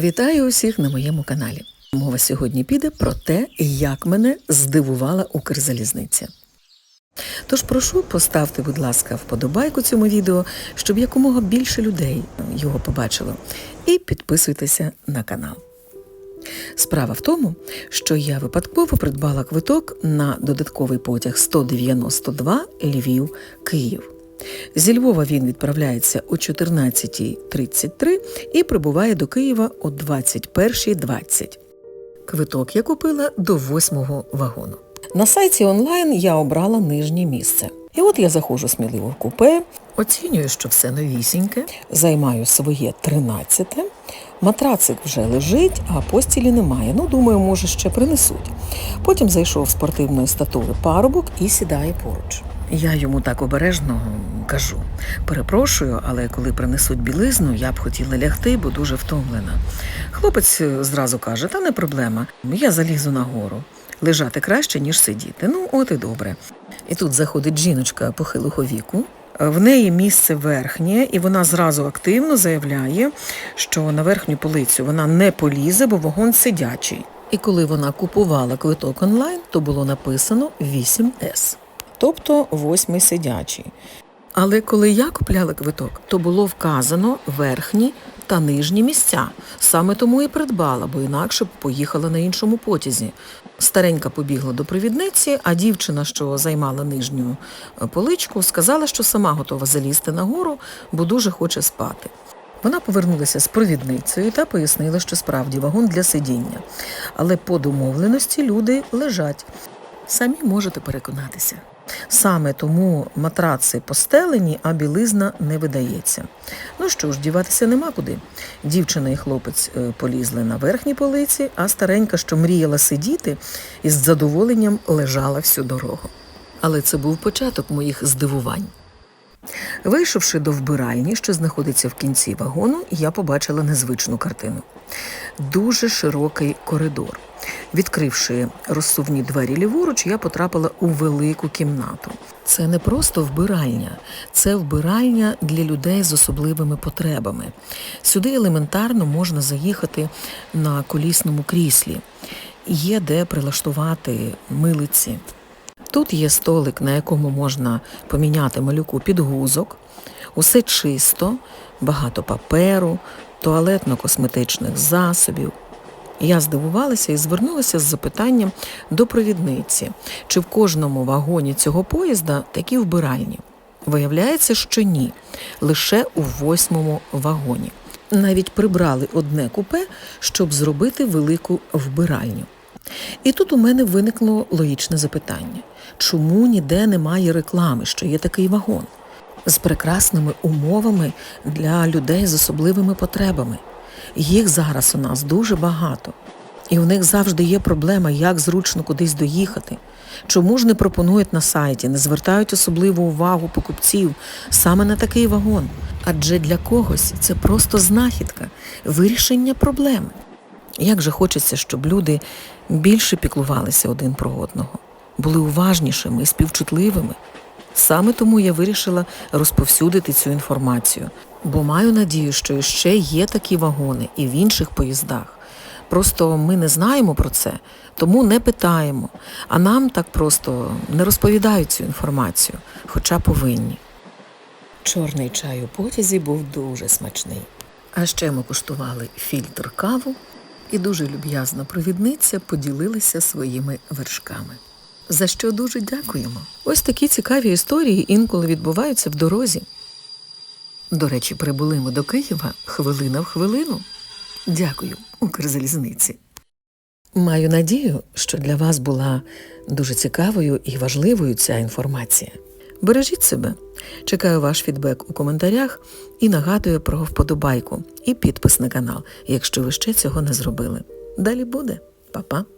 Вітаю усіх на моєму каналі. Мова сьогодні піде про те, як мене здивувала Укрзалізниця. Тож прошу, поставте, будь ласка, вподобайку цьому відео, щоб якомога більше людей його побачило. І підписуйтеся на канал. Справа в тому, що я випадково придбала квиток на додатковий потяг 192 Львів-Київ. Зі Львова він відправляється о 14.33 і прибуває до Києва о 21.20. Квиток я купила до восьмого вагону. На сайті онлайн я обрала нижнє місце. І от я заходжу сміливо в купе, оцінюю, що все новісіньке, займаю своє 13 Матрацик вже лежить, а постілі немає. Ну, думаю, може, ще принесуть. Потім зайшов спортивної статури парубок і сідає поруч. Я йому так обережно кажу: перепрошую, але коли принесуть білизну, я б хотіла лягти, бо дуже втомлена. Хлопець зразу каже: та не проблема, я залізу нагору. Лежати краще, ніж сидіти. Ну, от і добре. І тут заходить жіночка похилого віку. В неї місце верхнє, і вона зразу активно заявляє, що на верхню полицю вона не полізе, бо вагон сидячий. І коли вона купувала квиток онлайн, то було написано 8С, тобто восьмий сидячий. Але коли я купляла квиток, то було вказано верхні та нижні місця. Саме тому і придбала, бо інакше б поїхала на іншому потязі. Старенька побігла до провідниці, а дівчина, що займала нижню е, поличку, сказала, що сама готова залізти нагору, бо дуже хоче спати. Вона повернулася з провідницею та пояснила, що справді вагон для сидіння. Але по домовленості люди лежать. Самі можете переконатися. Саме тому матраци постелені, а білизна не видається. Ну що ж, діватися нема куди. Дівчина і хлопець е, полізли на верхній полиці, а старенька, що мріяла сидіти, із задоволенням лежала всю дорогу. Але це був початок моїх здивувань. Вийшовши до вбиральні, що знаходиться в кінці вагону, я побачила незвичну картину. Дуже широкий коридор. Відкривши розсувні двері ліворуч, я потрапила у велику кімнату. Це не просто вбиральня, це вбиральня для людей з особливими потребами. Сюди елементарно можна заїхати на колісному кріслі. Є де прилаштувати милиці. Тут є столик, на якому можна поміняти малюку підгузок. Усе чисто, багато паперу, туалетно-косметичних засобів. Я здивувалася і звернулася з запитанням до провідниці, чи в кожному вагоні цього поїзда такі вбиральні. Виявляється, що ні, лише у восьмому вагоні. Навіть прибрали одне купе, щоб зробити велику вбиральню. І тут у мене виникло логічне запитання: чому ніде немає реклами, що є такий вагон з прекрасними умовами для людей з особливими потребами? Їх зараз у нас дуже багато, і у них завжди є проблема, як зручно кудись доїхати. Чому ж не пропонують на сайті, не звертають особливу увагу покупців саме на такий вагон? Адже для когось це просто знахідка, вирішення проблеми. Як же хочеться, щоб люди більше піклувалися один про одного, були уважнішими і співчутливими. Саме тому я вирішила розповсюдити цю інформацію, бо маю надію, що ще є такі вагони і в інших поїздах. Просто ми не знаємо про це, тому не питаємо, а нам так просто не розповідають цю інформацію, хоча повинні. Чорний чай у потязі був дуже смачний. А ще ми куштували фільтр каву, і дуже люб'язна провідниця поділилася своїми вершками. За що дуже дякуємо. Ось такі цікаві історії інколи відбуваються в дорозі. До речі, прибули ми до Києва хвилина в хвилину. Дякую, Укрзалізниці. Маю надію, що для вас була дуже цікавою і важливою ця інформація. Бережіть себе, чекаю ваш фідбек у коментарях і нагадую про вподобайку і підпис на канал, якщо ви ще цього не зробили. Далі буде, Па-па!